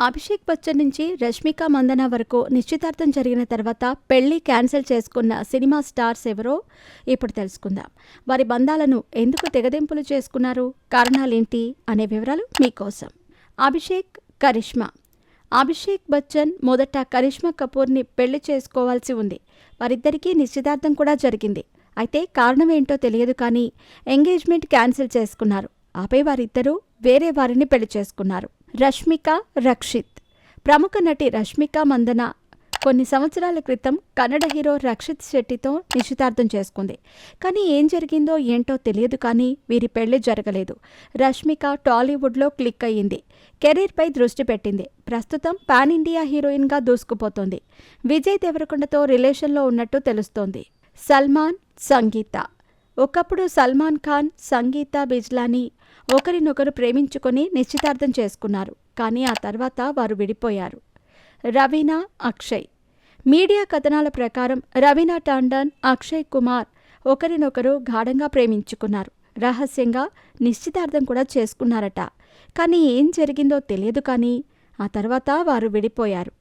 అభిషేక్ బచ్చన్ నుంచి రష్మిక మందన వరకు నిశ్చితార్థం జరిగిన తర్వాత పెళ్ళి క్యాన్సిల్ చేసుకున్న సినిమా స్టార్స్ ఎవరో ఇప్పుడు తెలుసుకుందాం. వారి బంధాలను ఎందుకు తెగదెంపులు చేసుకున్నారు? కారణాలేంటి? అనే వివరాలు మీకోసం. అభిషేక్ కరిష్మా. అభిషేక్ బచ్చన్ మొదట కరిష్మా కపూర్ని పెళ్ళి చేసుకోవాల్సి ఉంది. వారిద్దరికీ నిశ్చితార్థం కూడా జరిగింది. అయితే కారణం ఏంటో తెలియదు కానీ ఎంగేజ్మెంట్ క్యాన్సిల్ చేసుకున్నారు. ఆపై వారిద్దరూ వేరే వారిని పెళ్ళి చేసుకున్నారు. రష్మిక రక్షిత్. ప్రముఖ నటి రష్మిక మందన కొన్ని సంవత్సరాల క్రితం కన్నడ హీరో రక్షిత్ శెట్టితో నిశ్చితార్థం చేసుకుంది. కానీ ఏం జరిగిందో ఏంటో తెలియదు కానీ వీరి పెళ్ళి జరగలేదు. రష్మిక టాలీవుడ్లో క్లిక్ అయ్యింది. కెరీర్పై దృష్టి పెట్టింది. ప్రస్తుతం పాన్ ఇండియా హీరోయిన్గా దూసుకుపోతోంది. విజయ్ దేవరకొండతో రిలేషన్లో ఉన్నట్టు తెలుస్తోంది. సల్మాన్ సంగీత ఒకప్పుడు సల్మాన్ ఖాన్ సంగీత బిజ్లాని ఒకరినొకరు ప్రేమించుకొని నిశ్చితార్థం చేసుకున్నారు. కానీ ఆ తర్వాత వారు విడిపోయారు. రవీనా అక్షయ్. మీడియా కథనాల ప్రకారం రవీనా టాండన్ అక్షయ్ కుమార్ ఒకరినొకరు గాఢంగా ప్రేమించుకున్నారు. రహస్యంగా నిశ్చితార్థం కూడా చేసుకున్నారట. కానీ ఏం జరిగిందో తెలియదు కానీ ఆ తర్వాత వారు విడిపోయారు.